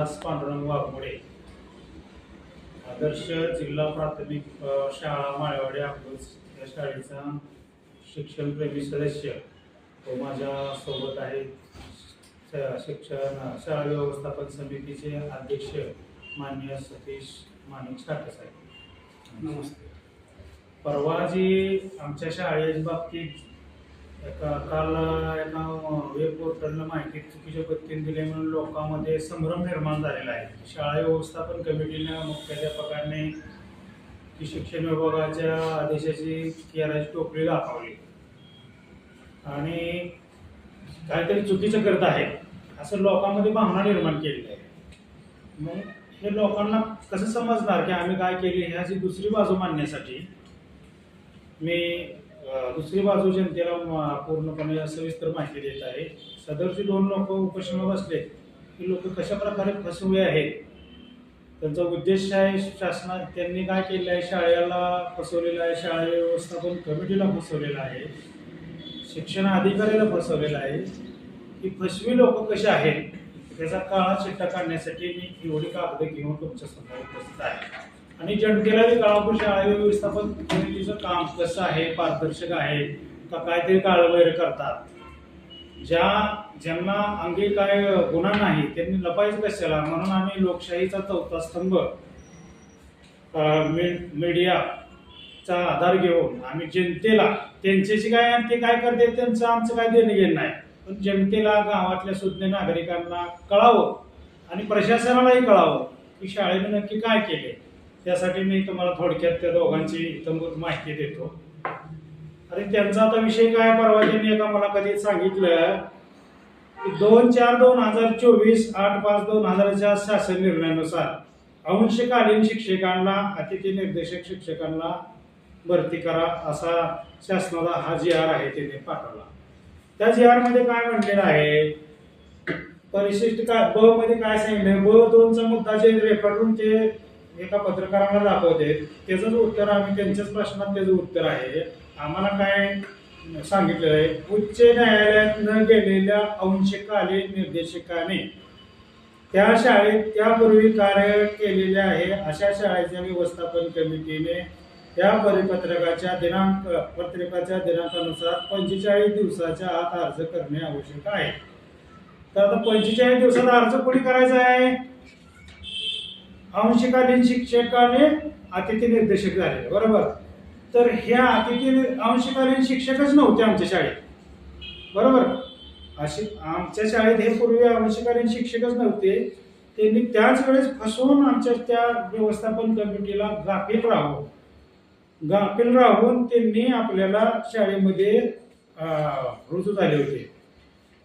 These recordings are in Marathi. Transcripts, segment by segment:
विलास पांडुरंग वाघमोडे. आदर्श जिल्हा प्राथमिक शाळा माळेवाडी अकलूज या शाळेचा शिक्षणप्रेमी सदस्य व माझ्या सोबत आहे. श- शिक्षण शाळा व्यवस्थापन समितीचे अध्यक्ष माननीय सतीश माणिक साठे साहेब. नमस्ते. परवा जी आमच्या शाळेच्या बाबतीत एका काल एका वेब पोर्टलनं माहिती चुकीच्या पद्धतीने दिली म्हणून लोकांमध्ये संभ्रम निर्माण झालेला आहे. शाळा व्यवस्थापन कमिटीनं मुख्याध्यापकांनी की शिक्षण विभागाच्या आदेशाची केराची टोपली दाखवली. आणि काहीतरी चुकीचं करत आहे असं लोकांमध्ये भावना निर्माण केलेली आहे. मग हे लोकांना कसं समजणार की आम्ही काय केली ह्याची दुसरी बाजू मांडण्यासाठी मी दुसरी बाजू जनतेला पूर्णपणे सविस्तर माहिती देत आहे. सदरची दोन लोक उपोषणाला बसले. की लोक कशा प्रकारे फसवे आहेत? त्यांचा उद्देश आहे शासना त्यांनी काय केलं आहे शाळेला फसवलेलं आहे. शाळा व्यवस्थापन कमिटीला फसवलेलं आहे. शिक्षण अधिकाऱ्याला फसवलेलं आहे. की फसवी लोक कसे आहेत? त्याचा काळा चिट्टा काढण्यासाठी मी एवढी कागद घेऊन तुमच्यासमोर उपस्थित आहे. आणि जनतेला ते कळावं शाळा व्यवस्थापन समितीचं काम कसं आहे पारदर्शक आहे का काहीतरी काळवैर करतात. ज्या ज्यांना अंगी काय गुन्हा नाही त्यांनी लपायचं कशाला? म्हणून आम्ही लोकशाहीचा चौथा स्तंभ मी- मीडियाचा आधार घेऊन आम्ही जनतेला त्यांच्याशी काय आणि ते काय करते त्यांचं आमचं काय देणं घेणं नाही. पण जनतेला गावातल्या सुज्ञ नागरिकांना कळावं आणि प्रशासनालाही कळावं की शाळेने नक्की काय केले. त्यासाठी मी तुम्हाला थोडक्यात त्या दोघांची इतंभूत माहिती देतो. आणि त्यांचा आता विषय काय परवा त्यांनी एका मला कधी सांगितलं की दोन चार दोन हजार चोवीस आठ पाच दोन हजारच्या शासन निर्णयानुसार अंशकालीन शिक्षकांना अतिथी निर्देशक शिक्षकांना भरती करा असा शासनाचा हा जी आर आहे त्याने पाठवला. त्या जी आरमध्ये काय म्हणलेलं आहे? परिशिष्ट काय ब मध्ये काय सांगितलं ब दोनचा मुद्दा जे रेकॉर्डून ते एका पत्रकाराला दाखवते. त्याचंच उत्तर आम्ही त्यांच्याच प्रश्नात त्याचं उत्तर आहे. आम्हाला काय सांगितलेलं आहे उच्च न्यायालयात न गेलेल्या अंशकालीन निर्देशकाने त्या शाळेत त्यापूर्वी कार्य केलेले आहे अशा शाळेच्या व्यवस्थापन कमिटीने त्या परिपत्रकाच्या दिनांक पत्रिकाच्या दिनांकानुसार पंचेचाळीस दिवसाच्या आत अर्ज करणे आवश्यक आहे. तर आता पंचेचाळीस दिवसात अर्ज कोणी करायचा आहे? अंशकालीन शिक्षकाने अतिथी निर्देशक झाले बरोबर? तर ह्या अतिथी अंशकालीन शिक्षकच नव्हते आमच्या शाळेत. बरोबर? अशी आमच्या शाळेत हे पूर्वी अंशकालीन शिक्षकच नव्हते. त्यांनी त्याच वेळेस फसवून आमच्या त्या व्यवस्थापन कमिटीला गाफील राहावं गाफील राहून त्यांनी आपल्याला शाळेमध्ये रुजू झाले होते.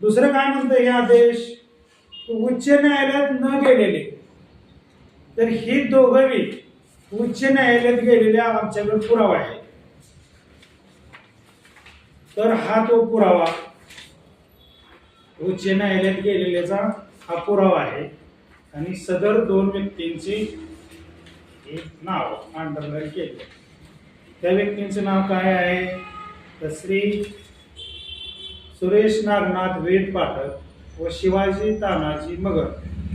दुसरं काय म्हणतं हे आदेश? उच्च न्यायालयात न गेलेले. तर ही दोघवी उच्च न्यायालयात गेलेल्या आमच्याकडे पुरावा आहे. तर हा तो पुरावा उच्च न्यायालयात गेलेल्याचा हा पुरावा आहे. आणि सदर दोन व्यक्तींची एक नाव अंडरलाईन केले. त्या व्यक्तींचं नाव काय आहे? तर श्री सुरेश नागनाथ वेद पाठक व शिवाजी तानाजी मगर.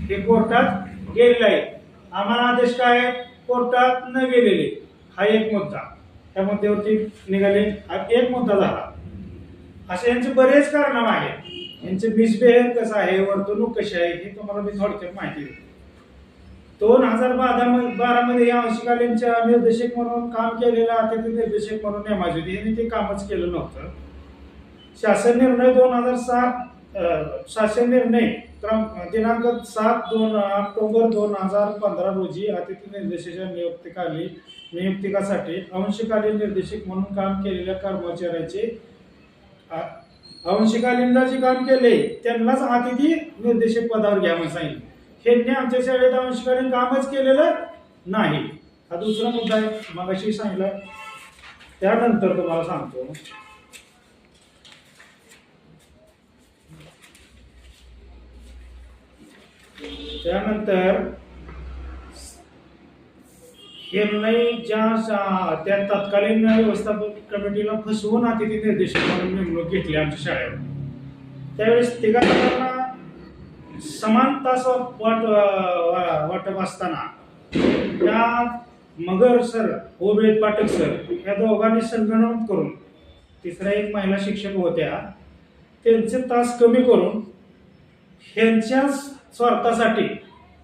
हे कोर्टात गेलेले आहे आम्हाला आदेश काय? आहे? कोर्टात न गेलेले. हा एक मुद्दा. त्या मुद्द्यावरती निघाले. हा एक मुद्दा झाला. असे यांचे बरेच कारण आहेत. यांचे मिसबिहेव कसं आहे? वर्तणूक कशी आहे? हे तुम्हाला मी थोडक्यात माहिती देतो. दोन हजार बारा बारामध्ये या अंशकालीनच्या निर्देशक म्हणून काम केलेलं अतिथी निर्देशक म्हणून नेमाजी होते. यांनी ते कामच केलं नव्हतं. शासन निर्णय दोन हजार सात शासन निर्णय. क्रम- दिनांक सात दोन ऑक्टोबर दोन हजार पंधरा रोजी अतिथी निर्देशाच्या नियुक्तीखाली नियुक्तिकासाठी अंशकालीन निर्देशक म्हणून काम केलेल्या कर्मचाऱ्याचे अ- अंशकालीनला जे काम केले त्यांनाच अतिथी निर्देशक पदावर घ्यावं सांगितलं. ह्यांनी आमच्या शाळेत अंशकालीन कामच केलेलं नाही. हा दुसरा मुद्दा आहे. मगाशी सांगितलं. त्यानंतर तुम्हाला सांगतो. त्यानंतर हे नाही ज्या शा- त्या तत्कालीन व्यवस्थापन कमिटीला फसवून अतिथी निर्देशक म्हणून नेमणूक घेतली आमच्या शाळेत त्यावेळेस तिघा समान तास वाट वा- वाटप असताना त्या मगर सर ओबेद पाठक सर या दोघांनी संगणन करून तिसऱ्या एक महिला शिक्षक होत्या त्यांचे तास कमी करून ह्यांच्याच स्वार्थासाठी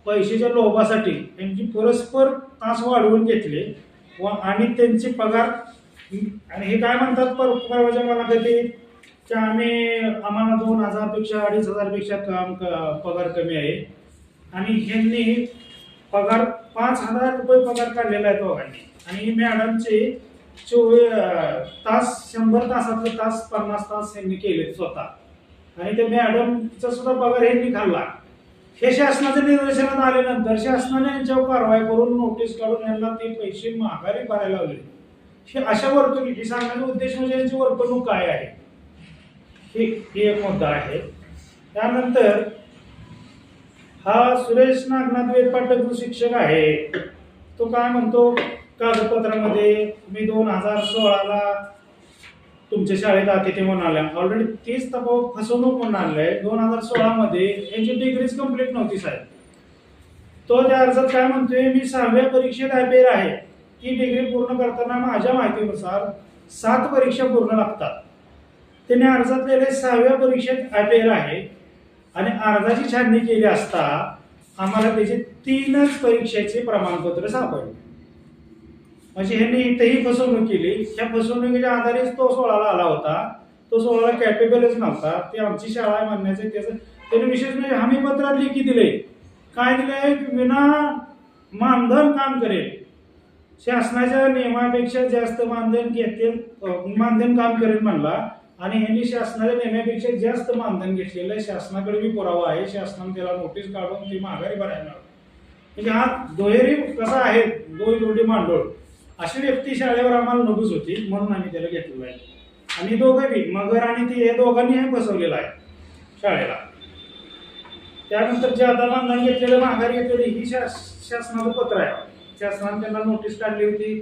पैशाच्या लोभासाठी यांची परस्पर तास वाढवून घेतले व आणि त्यांचे पगार आणि हे काय म्हणतात पर परवाच्या मुलाखतीत की आम्ही आम्हाला दोन हजारपेक्षा अडीच हजारपेक्षा काम क- पगार कमी आहे. आणि ह्यांनी पगार पाच हजार रुपये पगार काढलेला आहे दोघांनी. आणि मॅडमचे चोवीस तास शंभर तासातले तास पन्नास तास यांनी केले स्वतः. आणि त्या मॅडमचा सुद्धा पगार यांनी खाल्ला. हे शासनाच्या निदर्शनात आल्यानंतर शासनाने यांच्यावर कारवाई करून नोटीस काढून यांना ते पैसे माघारी भरायला लावले. हे अशा वर्तणुकी सांगण्याचा उद्देश म्हणजे यांची वर्तणूक काय आहे? हे हे एक मुद्दा आहे. त्यानंतर हा सुरेश नागनाथ वेदपाठक जो शिक्षक आहे तो काय म्हणतो? कागदपत्रामध्ये मी दोन हजार सोळाला तुमच्या शाळेत अतिथी म्हणून आल्या ऑलरेडी तीच तपाव फसवणूक म्हणून आणलंय. दोन हजार सोळामध्ये यांची डिग्रीज कंप्लीट नव्हती साहेब. तो त्या अर्जात काय म्हणतोय मी सहाव्या परीक्षेत अपेर आहे. ती डिग्री पूर्ण करताना माझ्या माहितीनुसार सात परीक्षा पूर्ण लागतात. त्याने अर्जात लिहिले सहाव्या परीक्षेत अपेर आहे. आणि अर्जाची छाननी केली असता आम्हाला त्याचे तीनच परीक्षेचे प्रमाणपत्र सापडले. म्हणजे ह्यांनी इथेही फसवणूक केली. त्या फसवणुकीच्या आधारेच तो सोहळाला आला होता. तो सोळाला कॅपेबलच नव्हता. ते आमची शाळा आहे म्हणण्याचं त्याचं त्याने विशेष म्हणजे हमी पत्रात लेखी दिले काय दिलंय? की विना मानधन काम करेल. शासनाच्या नियमापेक्षा जास्त मानधन घेतील मानधन काम करेल म्हणला. आणि ह्यांनी शासनाच्या नेम्यापेक्षा जास्त मानधन घेतलेलं आहे. शासनाकडे मी पुरावा आहे. शासनाने त्याला नोटीस काढून ती माघारी भरायला म्हणजे हा दुहेरी कसा आहे? दोन जोडी मांडोळ. अशी व्यक्ती शाळेवर आम्हाला नकोच होती म्हणून आम्ही त्याला घेतलेलं आहे. आणि दोघं बी मगर आणि ती हे दोघांनी हे बसवलेलं आहे शाळेला. त्यानंतर जे आता बांधण घेतलेलं माघारी घेतलेली ही शास शासनाचं पत्र आहे. शासनाने त्यांना नोटीस काढली होती.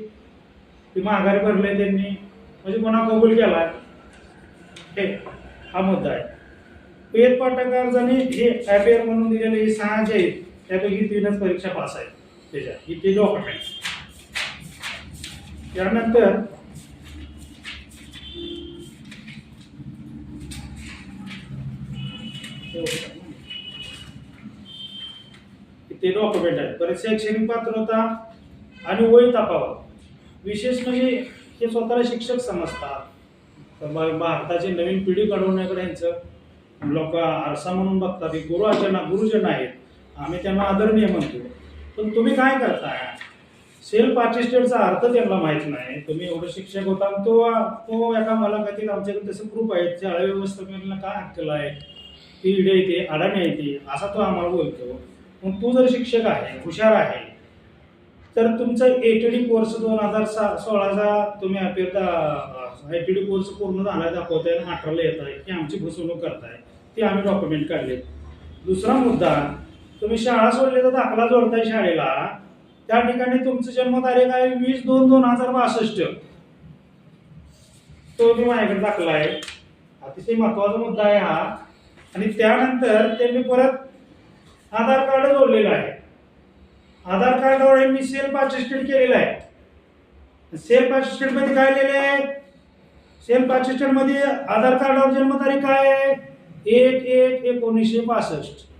ती माघारी भरले त्यांनी. म्हणजे कोणा कबूल केला. हे हा मुद्दा आहे. पेद पाठक अर्जाने हे ॲपेअर म्हणून दिलेले हे सहा जे आहेत. त्यापैकी तीनच परीक्षा पास आहेत. त्याच्या ही ते डॉक्युमेंट्स त्यानंतर ते डॉक्युमेंट आहेत. परत शैक्षणिक पात्रता आणि वय तपावत विशेष म्हणजे हे स्वतःला शिक्षक समजतात. तर भारताची नवीन पिढी घडवण्याकडे यांचं लोक आरसा म्हणून बघतात. गुरु अर्चना गुरुजन आहेत. आम्ही त्यांना आदरणीय म्हणतो. पण तुम्ही काय करताय? सेल्फ अटेस्टेडचा अर्थ त्यांना माहीत नाही. तुम्ही एवढं शिक्षक होता आणि तो तो एका मुलाखतीत आमच्याकडे तसं ग्रुप आहे शाळा व्यवस्थापनाला काय हक्कल आहे ती इडे येते अडाणी येते असा तो आम्हाला बोलतो. मग तू जर शिक्षक आहे हुशार आहे तर तुमचा ए टी डी कोर्स दोन हजार सा सोळाचा तुम्ही अपेरता डी कोर्स पूर्ण झाला दाखवताय आणि अठराला येत आहे की आमची फसवणूक करताय ती आम्ही डॉक्युमेंट काढले दुसरा मुद्दा तुम्ही शाळा सोडले तर दाखला जोडताय शाळेला त्या ठिकाणी तुमचं जन्मतारीख आहे वीस दोन दोन हजार बासष्ट. तो मी माझ्याकडे दाखला आहे अतिशय महत्त्वाचा मुद्दा आहे हा. आणि त्यानंतर त्यांनी परत आधार कार्ड जोडलेलं आहे. आधार कार्डवर मी सेल्फ असिस्टंट केलेलं आहे. सेल्फ असिस्टंटमध्ये काय लिहिले आहे? सेल्फ असिस्टंटमध्ये आधार कार्डावर जन्मतारीख काय आहे. एक एक एकोणीसशे बासष्ट.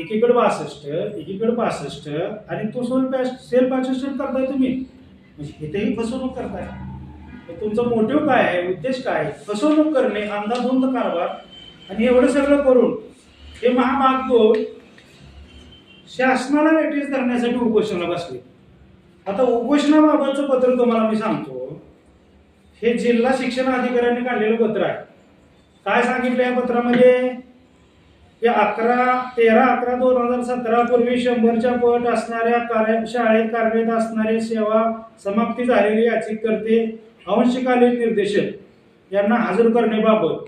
एकीकडे बासष्ट एकीकडे बासष्ट आणि तो सेल पॅ सेल पासष्ट करताय तुम्ही. म्हणजे इथेही फसवणूक करताय. तर तुमचा मोटिव्ह काय आहे उद्देश काय आहे? फसवणूक करणे अंदाधुंद कारभार आणि एवढं सगळं करून हे महाभाग दोन शासनाला वेटेज धरण्यासाठी उपोषणाला बसले. आता उपोषणाबाबतचं पत्र तुम्हाला मी सांगतो. हे जिल्हा शिक्षण अधिकाऱ्यांनी काढलेलं पत्र आहे. काय सांगितलं या पत्रामध्ये? या अकरा तेरा अकरा दोन हजार सतरा पूर्वी शंभरच्या पट असणाऱ्या कार्य शाळेत कार्यरत असणारे सेवा समाप्ती झालेली याचिकर्ते अंशकालीन निर्देशक यांना हजर करण्याबाबत.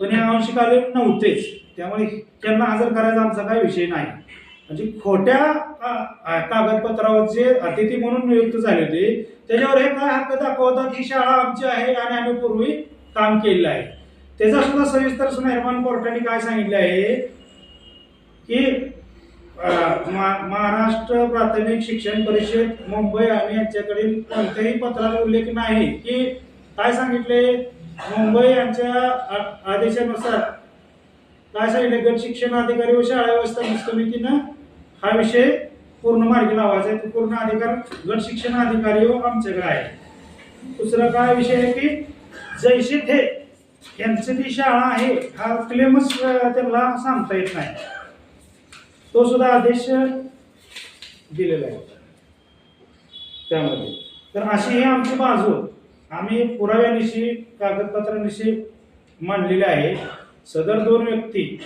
पण हे अंशकालीन नव्हतेच. त्यामुळे त्यांना हजर करायचा आमचा काही विषय नाही. म्हणजे खोट्या अ, कागदपत्रावर जे अतिथी म्हणून नियुक्त झाले होते त्याच्यावर हे काय हक्क दाखवतात? ही शाळा आमची आहे आणि आम्ही पूर्वी काम केलेलं आहे. त्याचा सुद्धा सविस्तर निर्माण कोर्टाने काय सांगितलं आहे की महाराष्ट्र प्राथमिक शिक्षण परिषद मुंबई आणि यांच्याकडील कोणत्याही पत्रात उल्लेख नाही. की काय सांगितले मुंबई यांच्या आ- आदेशानुसार काय सांगितले गट शिक्षण अधिकारी व शाळा व्यवस्था समितीनं हा विषय पूर्ण मार्गी लावायचा आहे. पूर्ण अधिकार गट शिक्षण अधिकारी व आमच्याकडे आहे. दुसरा काय विषय आहे की जैसे थे यांची जी शाळा आहे हा क्लेमच त्यांना सांगता येत नाही. तो सुद्धा आदेश दिलेला आहे. त्यामध्ये. तर अशी ही आमची बाजू. आम्ही पुराव्यानिशी कागदपत्रांनिशी मांडलेली आहे. सदर दोन व्यक्ती.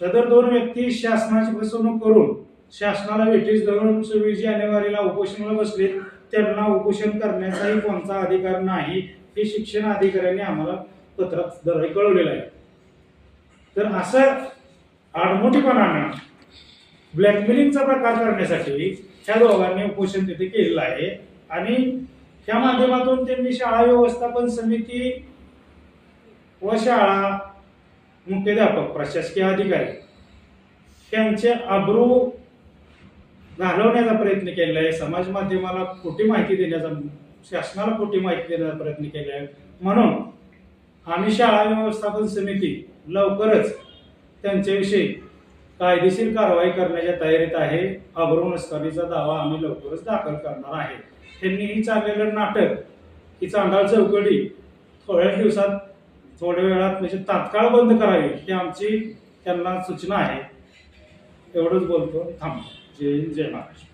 सदर दोन व्यक्ती शासनाची फसवणूक करून शासनाला वेठीस धरून सव्वीस जानेवारीला उपोषणाला बसले त्यांना उपोषण करण्याचाही कोणता अधिकार नाही. हे शिक्षण अधिकाऱ्यांनी आम्हाला पत्रात दर कळवलेलं आहे. तर असं आडमोठीपणानं ब्लॅकमेलिंगचा प्रकार करण्यासाठी ह्या दोघांनी उपोषण तिथे केलेलं आहे. आणि त्या माध्यमातून त्यांनी शाळा व्यवस्थापन समिती व शाळा मुख्याध्यापक प्रशासकीय अधिकारी त्यांचे अब्रू घालवण्याचा प्रयत्न केलेला आहे. समाज माध्यमाला खोटी माहिती देण्याचा शासनाला खोटी माहिती देण्याचा प्रयत्न केला आहे म्हणून आम्ही शाळा व्यवस्थापन समिती लवकरच त्यांच्याविषयी कायदेशीर कारवाई करण्याच्या तयारीत आहे. अब्रू दावा आम्ही लवकरच दाखल करणार आहे. त्यांनी ही चाललेलं नाटक ही चांडाळ चौकडी थोड्या दिवसात थोड्या वेळात म्हणजे तात्काळ बंद करावी ही आमची त्यांना सूचना आहे. एवढंच बोलतो. थांब. जय हिंद, जय महाराष्ट्र.